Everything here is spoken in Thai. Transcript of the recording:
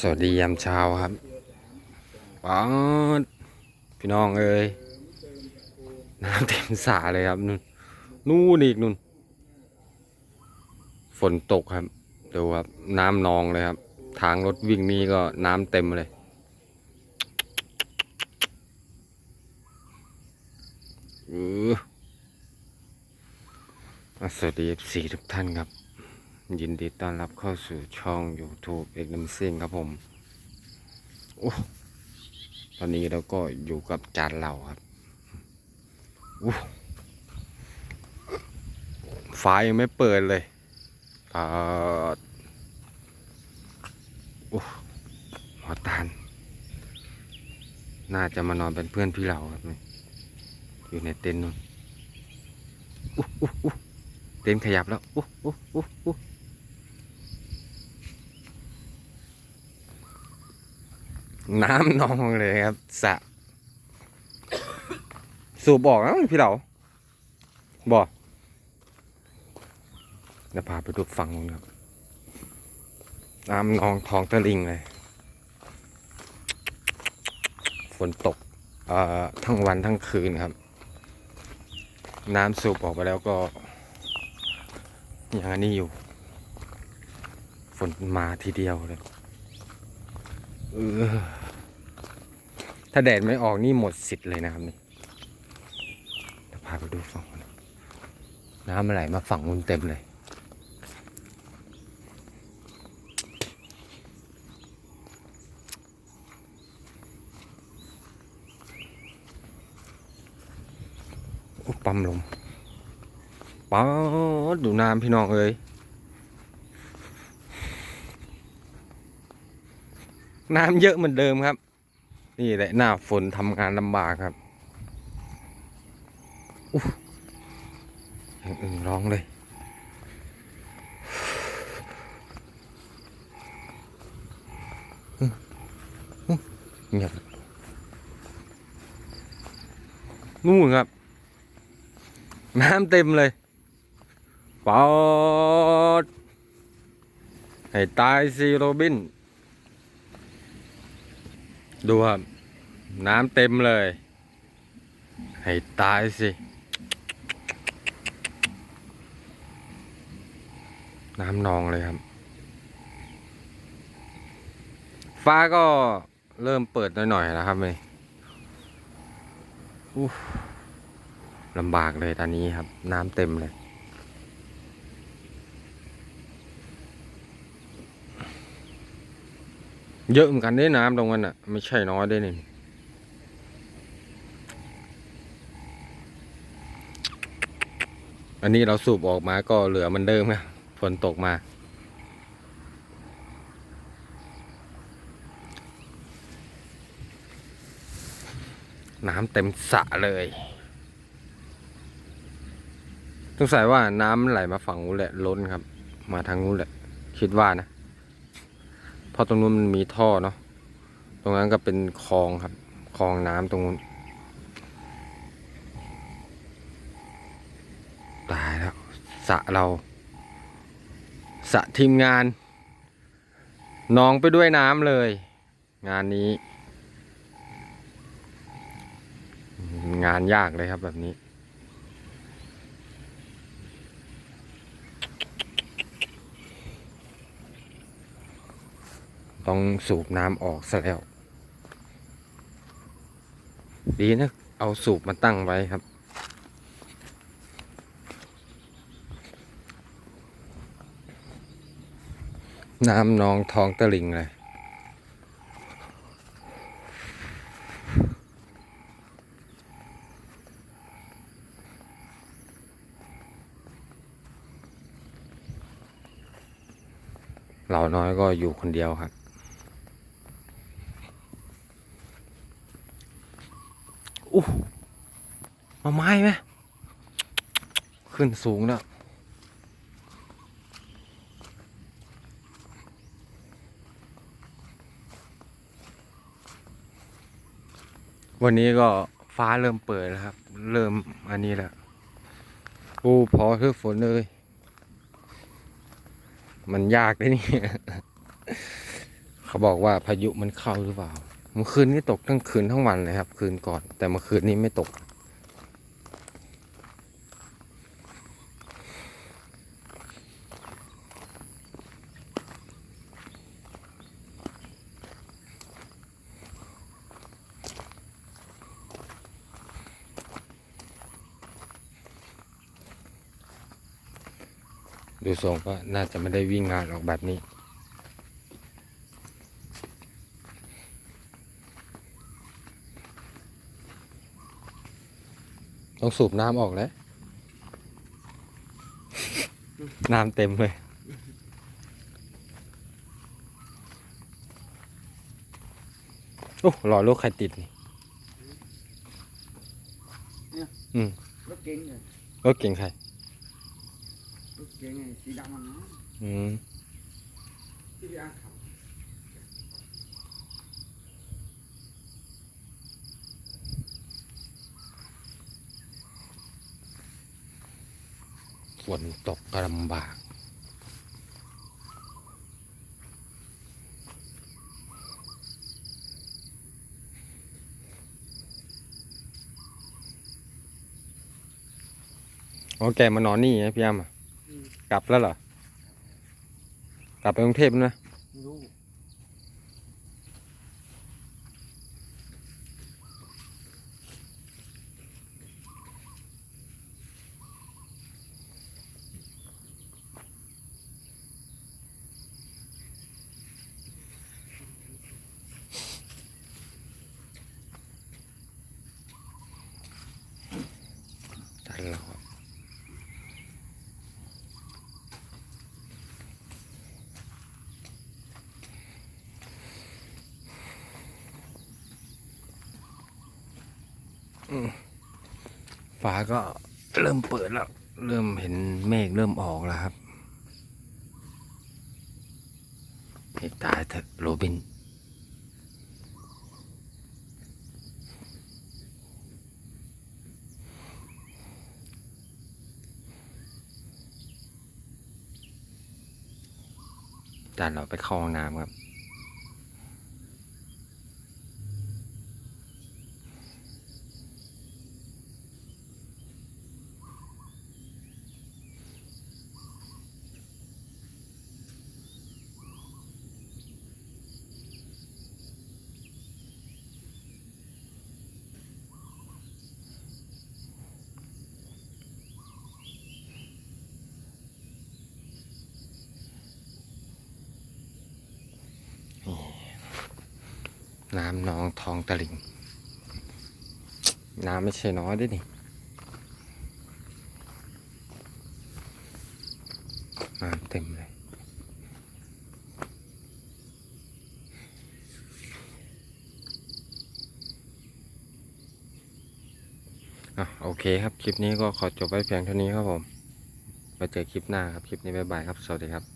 สวัสดียามเช้าครับป๊าดพี่น้องเอ้ยน้ำเต็มสระเลยครับนู่นนู่นอีกนู่นฝนตกครับดูครับน้ำนองเลยครับ ทางรถวิ่งนี่ก็น้ำเต็มเลยเออสวัสดีสี่ทุกท่านครับ ยินดีต้อนรับเข้าสู่ช่อง YouTube เอกน้ำซิ่งครับผมโอ้ตอนนี้เราก็อยู่กับจานเหล่าครับโอ้ฟ้ายังไม่เปิดเลยปาดโอ้หมอตานน่าจะมานอนเป็นเพื่อนพี่เหล่าครับนี่อยู่ในเต็นท์นู่นอู้อู้อู้เต็นท์ขยับแล้วอู้อู้อู้อู้ น้ำนองเลยครับสะสูบบอกนะพี่เหล่าบอกเดี๋ยวพาไปดูฝั่งนู้นครับน้ำนองทองตะลิงเลย ฝนตกเอ่อทั้งวันทั้งคืนครับ น้ำสูบออกไปแล้วก็อย่างอันนี้อยู่ ฝนมาทีเดียวเลย เออ ถ้าแดดไม่ออกนี่หมดสิทธิ์เลยนะครับนี่พาไปดูฝั่งนู้นน้ำมันไหลมาฝั่งนู้นเต็มเลย ปั๊มลมป๊าดดูน้ำพี่น้องเอ้ย น้ำเยอะเหมือนเดิมครับ นี่แหละหน้าฝนทำงานลำบากครับอู้อย่างอื่นร้องเลยเงียบนู่นครับ น้ำเต็มเลยปอดให้ตายสิโรบิน ดูครับ น้ำเต็มเลย ให้ตายสิ น้ำนองเลยครับ ฟ้าก็เริ่มเปิดหน่อยๆแล้วครับเลยลำบากเลยตอนนี้ครับ น้ำเต็มเลย เยอะเหมือนกันได้น้ำตรงนั้นอะ ไม่ใช่น้อยได้นี่อันนี้เราสูบออกมาก็เหลือเหมันเดิมครับฝนตกมา น้ำเต็มสระเลยสงสัยว่าน้ำไหลมาฝั่งนู้นแหละล้นครับ มาทางนู้นแหละ คิดว่านะ เพราะตรงนู้นมันมีท่อเนาะตรงนั้นก็เป็นคลองครับคลองน้ำตรงนู้นตายแล้วสะเราสะทีมงานนองไปด้วยน้ำเลย งานนี้ งานยากเลยครับแบบนี้ ต้องสูบน้ำออกซะแล้ว ดีนะ เอาสูบมาตั้งไว้ครับ น้ำนองทองตะลิงเลยเราน้อยก็อยู่คนเดียวครับ อู้มาไม้ไหมขึ้นสูงแล้ว วันนี้ก็ฟ้าเริ่มเปิดแล้วครับ เริ่มอันนี้แล้วโอ้พอคือฝนเลย มันยากเลยนี่ เขาบอกว่าพายุมันเข้าหรือเปล่า เมื่อคืนนี้ตกทั้งคืนทั้งวันเลยครับ คืนก่อน แต่เมื่อคืนนี้ไม่ตก ดูทรงก็น่าจะไม่ได้วิ่งงานออกแบบนี้ ต้องสูบน้ำออกแล้ว น้ำเต็มเลย โอ้รอลูกใครติดนี่รถเก๋งเลยรถเก่งใครรถเก๋งไงสีดำมันนะอืมที่พี่อาร์ขับ ฝนตกก็ลำบาก อ๋อแกมานอนนี่ไงพี่อ้ำอะกลับแล้วเหรอ กลับไปกรุงเทพแล้วนะไม่รู้ ฟ้าก็เริ่มเปิดแล้ว เริ่มเห็นเมฆเริ่มออกแล้วครับให้ตายเถอะโรบินจานเราไปเข้าห้องน้ำครับ น้ำนองทองตะลิง น้ำไม่ใช่น้อยด้วยนี่น้ำเต็มเลยอะโอเคครับ คลิปนี้ก็ขอจบไว้เพียงเท่านี้ครับผม ไปเจอคลิปหน้าครับ คลิปนี้บ๊ายบายครับ สวัสดีครับ